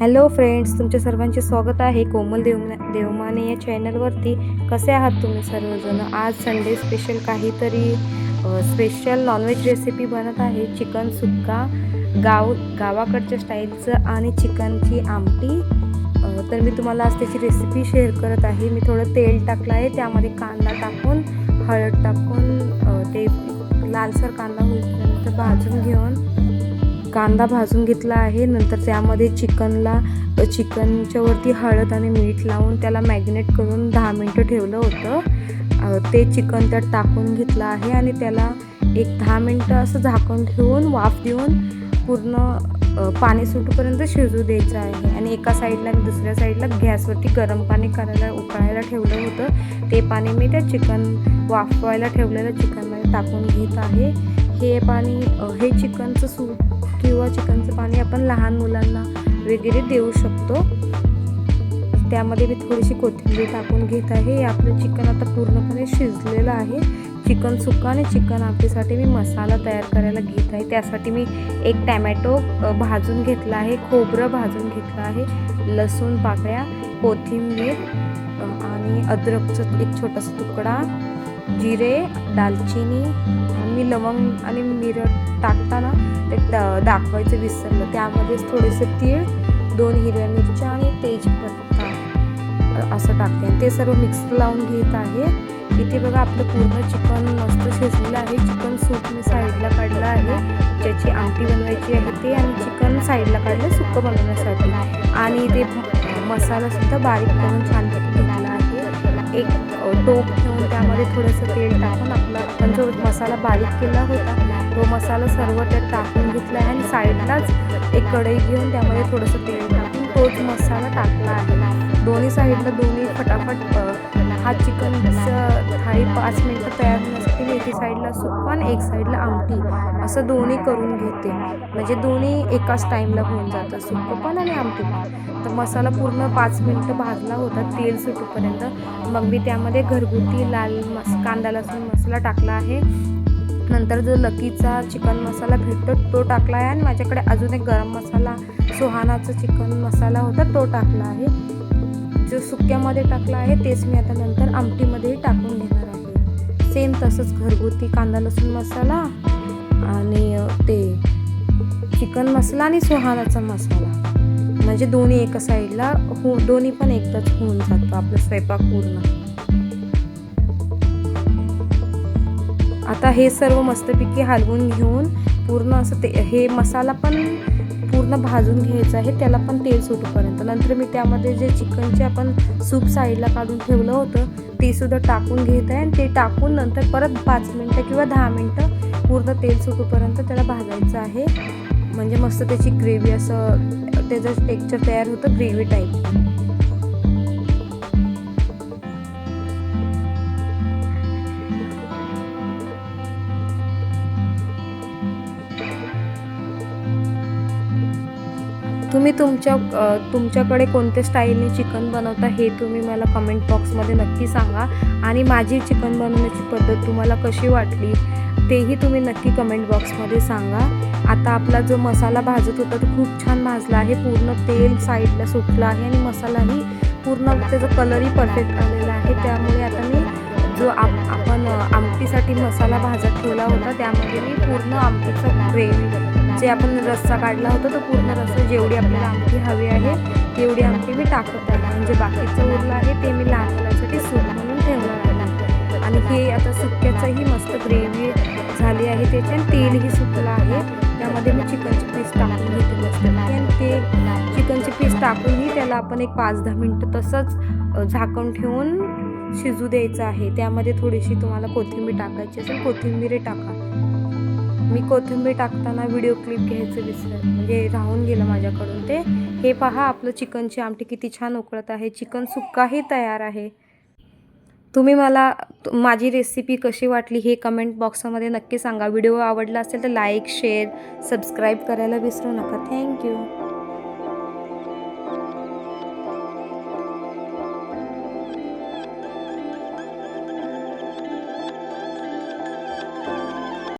Hello friends तुमच्या सर्वांचे स्वागत आहे कोमल देव देवमाने या चॅनलवरती. कसे आहात तुम्ही सर्वजण? आज संडे स्पेशल काहीतरी स्पेशल नॉनव्हेज रेसिपी बनत आहे. चिकन सुक्का गाव गावाकडच्या स्टाईलचं आणि चिकनची आमटी. तर मी तुम्हाला आज त्याची रेसिपी शेअर करत आहे. मी थोडं तेल टाकलं आहे त्यामध्ये कांदा टाकून हळद टाकून ते लालसर कांदा होईपर्यंत भाजून घेऊन कांदा भाजून घेतला आहे. नंतर त्यामध्ये चिकनला चिकनच्या वरती हळद आणि मीठ लावून त्याला मॅग्नेट करून दहा मिनटं ठेवलं होतं. ते चिकन त्यात टाकून घेतलं आहे आणि त्याला एक दहा मिनटं असं झाकून ठेवून वाफ देऊन पूर्ण पाणी सुटूपर्यंत शिजू द्यायचं आहे. आणि एका साईडला आणि दुसऱ्या साईडला गॅसवरती गरम पाणी करायला उकळायला ठेवलं होतं. ते पाणी मी त्या चिकन वाफवायला ठेवलेलं चिकनमध्ये टाकून घेत आहे. हे पाणी हे चिकनचं सूप किंवा चिकनचं पाणी आपण लहान मुलांना वगैरे देऊ शकतो. त्यामध्ये मी थोडीशी कोथिंबीर टाकून घेत आहे. आपलं चिकन आता पूर्णपणे शिजलेलं आहे. चिकन सुक्का आणि चिकन आपल्यासाठी मी मसाला तयार करायला घेत आहे. त्यासाठी मी एक टॅमॅटो भाजून घेतला आहे. खोबरं भाजून घेतलं आहे. लसूण पाकळ्या कोथिंबीर आणि अद्रकचं एक छोटासा तुकडा जिरे दालचिनी मी लवंग आणि मिरं टाकताना ते द- दाखवायचं विसरलं. त्यामध्येच थोडेसे तीळ दोन हिरव्या मिरच्या आणि तेजपत्ता असं टाकते. आणि ते सर्व मिक्स लावून घेत आहे. इथे बघा आपलं पूर्ण चिकन मस्त शिजलेलं आहे. चिकन सूप मी साईडला काढलं आहे. ज्याची आमटी बनवायची आहे ते आणि चिकन साईडला काढलं सुकं बनवण्यासाठी. आणि ते मसालासुद्धा बारीक करून छान घेतला एक टोप ठेवून त्यामध्ये थोडंसं तेल टाकून आपला आपण जो मसाला बारीक केला होता तो मसाला सर्व त्यात टाकून घेतला आहे आणि साईडलाच एक कढई घेऊन त्यामध्ये थोडंसं तेल टाकून तोच मसाला टाकला आहे. दोन्ही साईडला दोन्ही फटाफट हा चिकनचं थाळी पाच मिनटं तयार नसते मी एकी साईडला सुक्का आणि एक साईडला आमटी. असं दोन्ही करून घेते. म्हणजे दोन्ही एकाच टाईमला होऊन जातं सुकं पण आणि आमटी पण. तर मसाला पूर्ण पाच मिनटं भाजला होता तेल सुटूपर्यंत. मग मी त्यामध्ये घरगुती लाल मस कांदा लसूण मसाला टाकला आहे. नंतर जो लकीचा चिकन मसाला भेटतो तो टाकला आहे आणि माझ्याकडे अजून एक गरम मसाला सुहानाचा चिकन मसाला होता तो टाकला आहे. जो सुक्यामध्ये टाकला आहे तेच मी आता नंतर आमटीमध्येही टाकून घेणार आहे. सेम तसंच घरगुती कांदा लसूण मसाला आणि ते चिकन मसाला आणि सुहानाचा मसाला. म्हणजे दोन्ही एका साईडला हो दोन्ही पण एकदाच होऊन जातो आपला स्वयंपाक पूर्ण. आता हे सर्व मस्तपैकी हलवून घेऊन पूर्ण असं ते हे मसाला पण पूर्ण भाजून घ्यायचं आहे त्याला पण तेल सुटूपर्यंत. नंतर मी त्यामध्ये जे चिकनचे आपण सूप साईडला काढून ठेवलं होतं ते सुद्धा टाकून घेत आहे. आणि ते टाकून नंतर परत पाच मिनटं किंवा दहा मिनटं पूर्ण तेल सुटूपर्यंत त्याला भाजायचं आहे. म्हणजे मस्त त्याची ग्रेव्ही असं त्याचं टेक्चर तयार होतं ग्रेव्ही टाईप तुम्ही तुमच्या तुमच्याकडे कोणत्या स्टाईलने चिकन बनवता हे तुम्ही मला कमेंट बॉक्समध्ये नक्की सांगा. आणि माझी चिकन बनवण्याची पद्धत तुम्हाला कशी वाटली तेही तुम्ही नक्की कमेंट बॉक्समध्ये सांगा. आता आपला जो मसाला भाजत होता तो खूप छान भाजला आहे. पूर्ण तेल साईडला सुटलं आहे आणि मसालाही पूर्ण त्याचा कलरही परफेक्ट आलेला आहे. त्यामुळे आता मी जो आप आपण आमटीसाठी मसाला भाजत ठेवला होता त्यामध्ये मी पूर्ण आमटीचा ग्रेव्ही जे आपण रस्सा काढला होता तो पूर्ण रस्सा जेवढी आपल्याला आमटी हवी आहे तेवढी आमटी मी टाकत आहे. म्हणजे बाकीचं उरलं आहे ते मी लहान मुलासाठी सूप म्हणून ठेवणार आहे. आणि हे आता सुक्याचंही मस्त ग्रेव्ही झाली आहे त्याचे आणि तेलही सुकलं आहे. त्यामध्ये मी चिकनचे पीस टाकून घेते मस्त आणि ते चिकनचे पीस टाकूनही त्याला आपण एक पाच दहा मिनटं तसंच झाकण ठेवून शिजू द्यायचं आहे. त्यामध्ये थोडीशी तुम्हाला कोथिंबीर टाकायची असेल कोथिंबीर टाका. मी कोथिंबीर टाकताना व्हिडिओ क्लिप घ्यायचं विसर म्हणजे राहून गेलं माझ्याकडून ते. हे पहा आपलं चिकनची आमटी किती छान उकळत आहे. चिकन सुक्काही तयार आहे. तुम्ही मला माझी रेसिपी कशी वाटली हे कमेंट बॉक्समध्ये नक्की सांगा. व्हिडिओ आवडला असेल तर लाईक शेअर सबस्क्राईब करायला विसरू नका. थँक्यू